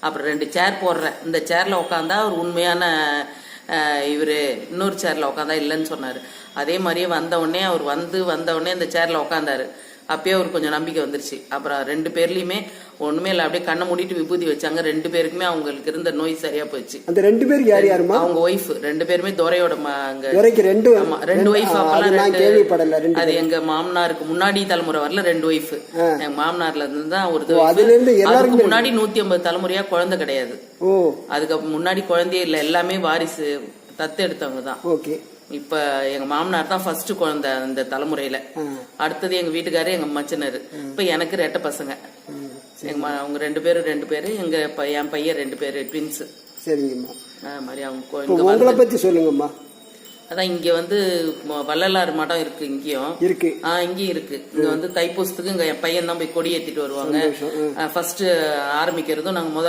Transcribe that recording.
அப்புறம் ரெண்டு சேர் போடுறேன். இந்த சேர்ல உட்காந்தா அவர் உண்மையான அஹ், இவரு இன்னொரு சேர்ல உட்காந்தா இல்லைன்னு சொன்னாரு. அதே மாதிரியே வந்த உடனே அவர் வந்து வந்த உடனே இந்த சேர்ல உட்காந்தாரு. அப்பயே அவருக்கு கொஞ்சம் நம்பிக்கை வந்துருச்சு. அப்புறம் ரெண்டு பேர்லயுமே ஒண்ணுமே இல்லை அப்படியே கண்ணை மூடிட்டு விபூதி வச்சாங்க. ரெண்டு பேருக்குமே அவங்களுக்கு இருந்த நோய் சரியா போச்சு. அந்த ரெண்டு பேருக்கு யார் யாருமா? அவங்க ஒய்ஃப் ரெண்டு பேருமே துரையோட துரைக்கு ரெண்டு ஆமா ரெண்டு ஒய்ஃப் அப்பெல்லாம் கேள்விப்படல ரெண்டு அது எங்க மாமனாருக்கு முன்னாடி தலைமுறை வரல ரெண்டு ஒய்ஃப் எங்க மாமனார்ல இருந்து தான் ஒரு அதுல இருந்து எல்லாருக்குமே முன்னாடி நூத்தி ஐம்பது தலைமுறையா குழந்தை கிடையாது. ஓ. அதுக்கு முன்னாடி குழந்தையே இல்ல எல்லாமே வாரிசு தத்து எடுத்தவங்க தான். ஓகே. இப்ப எங்க மாமனார் தான் ஃபர்ஸ்ட் குழந்தை அந்த தலைமுறையில. அடுத்தது எங்க வீட்டுக்காரு எங்க மச்சனர். இப்ப எனக்கு ரெட்ட பசங்க. எங்க ம- அவங்க ரெண்டு பேரும் ரெண்டு பேரு எங்க என் பையன் ரெண்டு பேரு ட்வின்ஸ் சரிங்கம்மா. மாதிரி அவங்க உங்களை பத்தி சொல்லுங்கம்மா. அதான் இங்க வந்து வள்ளலார் மடம் இருக்கு இங்கேயும். இருக்கு. ஆ இங்கேயும் இருக்கு. இங்க வந்து தைப்பூசத்துக்கு இங்க என் பையன் தான் போய் கொடி ஏத்திட்டு வருவாங்க. ஃபர்ஸ்ட் ஆரம்பிக்கிறதும் நாங்க முதல்